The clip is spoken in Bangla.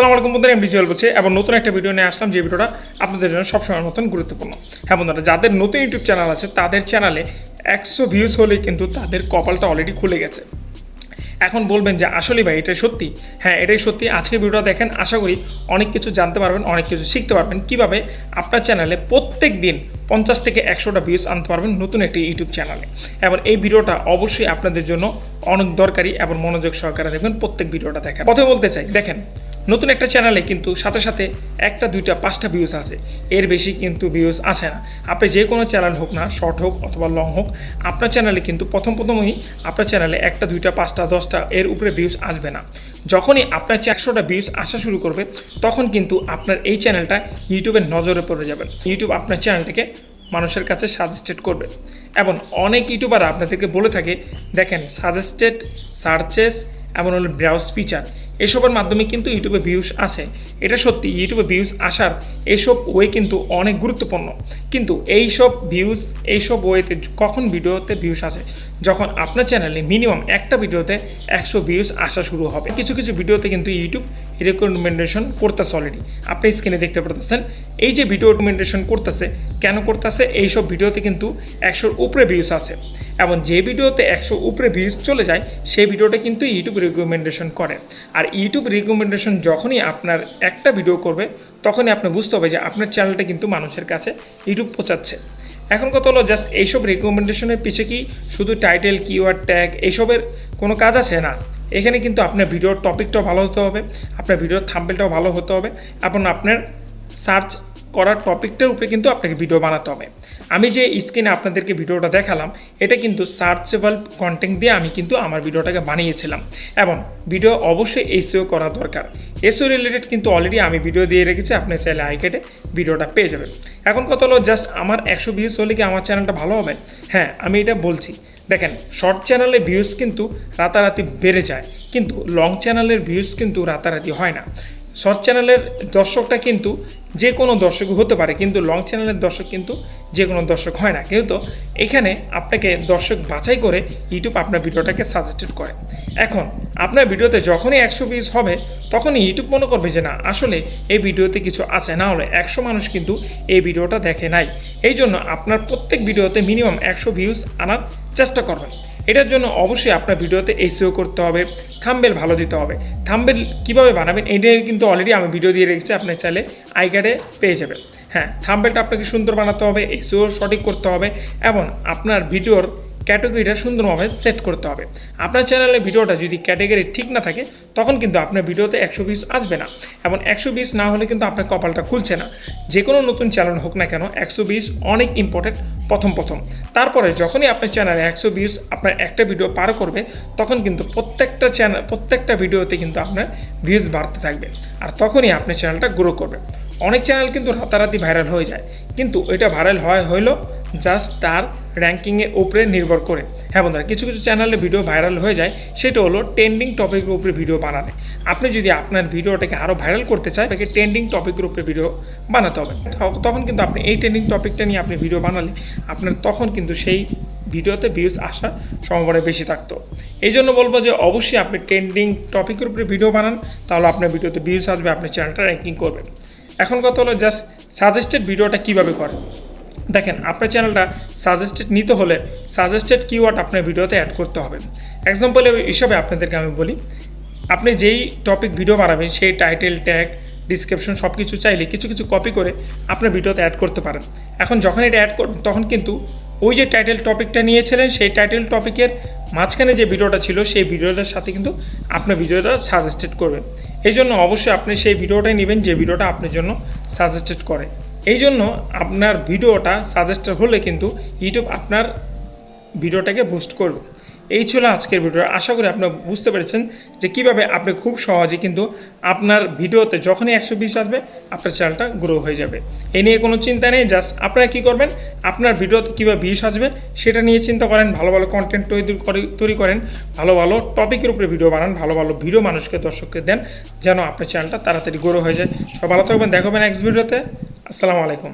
আসসালামু আলাইকুম বন্ধুরা, আমি বিজয় বলছি। এবং নতুন একটা ভিডিও নিয়ে আসলাম, যে ভিডিওটা আপনাদের জন্য সবসময়ের মতন গুরুত্বপূর্ণ। হ্যাঁ বন্ধুরা, যাদের নতুন ইউটিউব চ্যানেল আছে, তাদের চ্যানেলে একশো ভিউজ হলেই কিন্তু তাদের কপালটা অলরেডি খুলে গেছে। এখন বলবেন যে আসলে ভাই, এটাই সত্যি? হ্যাঁ এটাই সত্যি। আজকে ভিডিওটা দেখেন, আশা করি অনেক কিছু জানতে পারবেন, অনেক কিছু শিখতে পারবেন। কীভাবে আপনার চ্যানেলে প্রত্যেক দিন পঞ্চাশ থেকে একশোটা ভিউজ আনতে পারবেন নতুন একটি ইউটিউব চ্যানেলে। এবং এই ভিডিওটা অবশ্যই আপনাদের জন্য অনেক দরকারি, এবং মনোযোগ সহকারে দেখবেন প্রত্যেক ভিডিওটা দেখেন। কথা বলতে চাই, দেখেন নতুন একটা চ্যানেলে কিন্তু সাথে সাথে একটা, দুইটা, পাঁচটা ভিউজ আছে। এর বেশি কিন্তু ভিউজ আসে না। আপনি যে কোনো চ্যানেল হোক না শর্ট হোক অথবা লং হোক, আপনার চ্যানেলে কিন্তু প্রথম প্রথমই আপনার চ্যানেলে একটা, দুইটা, পাঁচটা, দশটা এর উপরে ভিউজ আসবে না। যখনই আপনার একশোটা ভিউজ আসা শুরু করবে, তখন কিন্তু আপনার এই চ্যানেলটা ইউটিউবের নজরে পড়ে যাবে। ইউটিউব আপনার চ্যানেলটাকে মানুষের কাছে সাজেস্টেড করবে। এবং অনেক ইউটিউবার আপনাদেরকে বলে থাকে, দেখেন সাজেস্টেড সার্চেস এমন হলো ব্রাউজ ফিচার এসবের মাধ্যমে কিন্তু ইউটিউবে ভিউজ আসে। এটা সত্যি ইউটিউবে ভিউজ আসার এসব ওয়ে কিন্তু অনেক গুরুত্বপূর্ণ। কিন্তু এই সব ভিউজ এইসব ওয়েতে কখন ভিডিওতে ভিউজ আসে? যখন আপনার চ্যানেলে মিনিমাম একটা ভিডিওতে একশো ভিউজ আসা শুরু হবে। কিছু কিছু ভিডিওতে কিন্তু ইউটিউব রেকমেন্ডেশন করতেছে অলরেডি আপনি স্ক্রিনে দেখতে পারতেছেন, এই যে ভিডিও রেকমেন্ডেশন করতেছে, কেন করতেছে, এইসব ভিডিওতে কিন্তু একশোর উপরে ভিউজ আছে। এবং যে ভিডিওতে একশো উপরে ভিউজ চলে যায়, সেই ভিডিওটা কিন্তু ইউটিউব রিকমেন্ডেশন করে। আর ইউটিউব রিকমেন্ডেশন যখনই আপনার একটা ভিডিও করবে, তখনই আপনি বুঝতে হবে যে আপনার চ্যানেলটা কিন্তু মানুষের কাছে ইউটিউব পৌঁছাচ্ছে। এখন কথা হলো জাস্ট এইসব রিকমেন্ডেশনের পিছে কি শুধু টাইটেল কিওয়ার্ড ট্যাগ এইসবের কোনো কাজ আছে না? এখানে কিন্তু আপনার ভিডিওর টপিকটাও ভালো হতে হবে, আপনার ভিডিওর থাম্বেলটাও ভালো হতে হবে, এবং আপনার সার্চ করার টপিকটার উপরে কিন্তু আপনাকে ভিডিও বানাতে হবে। আমি যে স্ক্রিনে আপনাদেরকে ভিডিওটা দেখালাম, এটা কিন্তু সার্চেবল কন্টেন্ট দিয়ে আমি কিন্তু আমার ভিডিওটাকে বানিয়েছিলাম। এবং ভিডিও অবশ্যই এসিও করা দরকার। এসিও রিলেটেড কিন্তু অলরেডি আমি ভিডিও দিয়ে রেখেছি, আপনি চাইলে আই কেটে ভিডিওটা পেয়ে যাবেন। এখন কথা হলো জাস্ট আমার একশো ভিউজ হলে কি আমার চ্যানেলটা ভালো হবে? হ্যাঁ আমি এটা বলছি। দেখেন শর্ট চ্যানেলে ভিউজ কিন্তু রাতারাতি বেড়ে যায়, কিন্তু লং চ্যানেলের ভিউজ কিন্তু রাতারাতি হয় না। শর্ট চ্যানেলের দর্শকটা কিন্তু যে কোনো দর্শক হতে পারে, কিন্তু লং চ্যানেলের দর্শক কিন্তু যে কোনো দর্শক হয় না। কিন্তু এখানে আপনাকে দর্শক বাছাই করে ইউটিউব আপনার ভিডিওটাকে সাজেস্টেড করে। এখন, আপনার ভিডিওতে যখনই একশো ভিউজ হবে, তখনই ইউটিউব মনে করবে যে না, আসলে এই ভিডিওতে কিছু আছে। না হলে একশো মানুষ কিন্তু এই ভিডিওটা দেখে নাই। এই জন্য আপনার প্রত্যেক ভিডিওতে মিনিমাম একশো ভিউজ আনার চেষ্টা করবেন। এটার জন্য অবশ্যই আপনার ভিডিওতে এসিও করতে হবে থাম্বেল ভালো দিতে হবে। থাম্বেল কীভাবে বানাবেন এটা কিন্তু অলরেডি আমি ভিডিও দিয়ে রেখেছি, আপনার চাইলে আই কার্ডে পেয়ে যাবেন। হ্যাঁ থাম্বেলটা আপনাকে সুন্দর বানাতে হবে এসিও সঠিক করতে হবে এবং আপনার ভিডিওর ক্যাটাগরিটা সুন্দরভাবে সেট করতে হবে। আপনার চ্যানেলে ভিডিওটা যদি ক্যাটাগরি ঠিক না থাকে, তখন কিন্তু আপনার ভিডিওতে একশো বিশ আসবে না। এবং একশো বিশ না হলে কিন্তু আপনার কপালটা খুলছে না। যে কোনো নতুন চ্যানেল হোক না কেন, একশো বিশ অনেক ইম্পর্টেন্ট প্রথম প্রথম। তারপরে যখনই আপনার চ্যানেলে একশো বিশ আপনার একটা ভিডিও পার করবে, তখন কিন্তু প্রত্যেকটা চ্যানেল প্রত্যেকটা ভিডিওতে কিন্তু আপনার ভিউজ বাড়তে থাকবে। আর তখনই আপনার চ্যানেলটা গ্রো করবে। অনেক চ্যানেল কিন্তু রাতারাতি ভাইরাল হয়ে যায়। কিন্তু এটা ভাইরাল হয় হইল জাস্ট তার র্যাঙ্কিংয়ের উপরে নির্ভর করে। হ্যাঁ বন্ধুরা, কিছু কিছু চ্যানেলে ভিডিও ভাইরাল হয়ে যায়, সেটা হলো ট্রেন্ডিং টপিকের উপরে ভিডিও বানালে আপনি যদি আপনার ভিডিওটাকে আরও ভাইরাল করতে চান তাকে ট্রেন্ডিং টপিকের উপরে ভিডিও বানাতে হবে। তখন কিন্তু আপনি এই ট্রেন্ডিং টপিকটা নিয়ে আপনি ভিডিও বানালে আপনার তখন কিন্তু সেই ভিডিওতে ভিউজ আসার সম্ভাবনা বেশি থাকতো। এই জন্য বলব যে অবশ্যই আপনি ট্রেন্ডিং টপিকের উপরে ভিডিও বানান, তাহলে আপনার ভিডিওতে ভিউজ আসবে আপনার চ্যানেলটা র্যাঙ্কিং করবে এখন কথা হলো জাস্ট সাজেস্টেড ভিডিওটা কীভাবে করে? দেখেন, আপনার চ্যানেলটা সাজেস্টেড নিতে হলে সাজেস্টেড কিওয়ার্ড আপনার ভিডিওতে অ্যাড করতে হবে। এক্সাম্পল হিসাবে আপনাদেরকে আমি বলি, আপনি যেই টপিক ভিডিও বানাবেন, সেই টাইটেল ট্যাগ ডিসক্রিপশন সব কিছু চাইলে কিছু কিছু কপি করে আপনার ভিডিওতে অ্যাড করতে পারেন। এখন যখন এটা অ্যাড করবেন তখন কিন্তু ওই যে টাইটেল টপিকটা নিয়েছিলেন, সেই টাইটেল টপিকের মাঝখানে যে ভিডিওটা ছিল, সেই ভিডিওটার সাথে কিন্তু আপনার ভিডিওটা সাজেস্টেড করবেন। এই জন্য অবশ্যই আপনি সেই ভিডিওটাই নেবেন যে ভিডিওটা আপনার জন্য সাজেস্টেড করে। এই জন্য আপনার ভিডিওটা সাজেস্টেড হলে কিন্তু ইউটিউব আপনার ভিডিওটাকে বুস্ট করবে। এই ছিল আজকের ভিডিও আশা করি আপনারা বুঝতে পেরেছেন যে কীভাবে আপনি খুব সহজে কিন্তু আপনার ভিডিওতে যখনই একশো বিশ আসবে, আপনার চ্যানেলটা গ্রো হয়ে যাবে। এ নিয়ে কোনো চিন্তা নেই, জাস্ট আপনারা কী করবেন, আপনার ভিডিওতে কীভাবে ভিউস আসবে সেটা নিয়ে চিন্তা করেন, ভালো ভালো কন্টেন্ট তৈরি তৈরি করেন, ভালো ভালো টপিকের উপরে ভিডিও বানান, ভালো ভালো ভিডিও মানুষকে, দর্শককে দেন, যেন আপনার চ্যানেলটা তাড়াতাড়ি গ্রো হয়ে যায়। সব ভালো থাকবেন দেখাবেন নেক্সট ভিডিওতে আসসালামু আলাইকুম।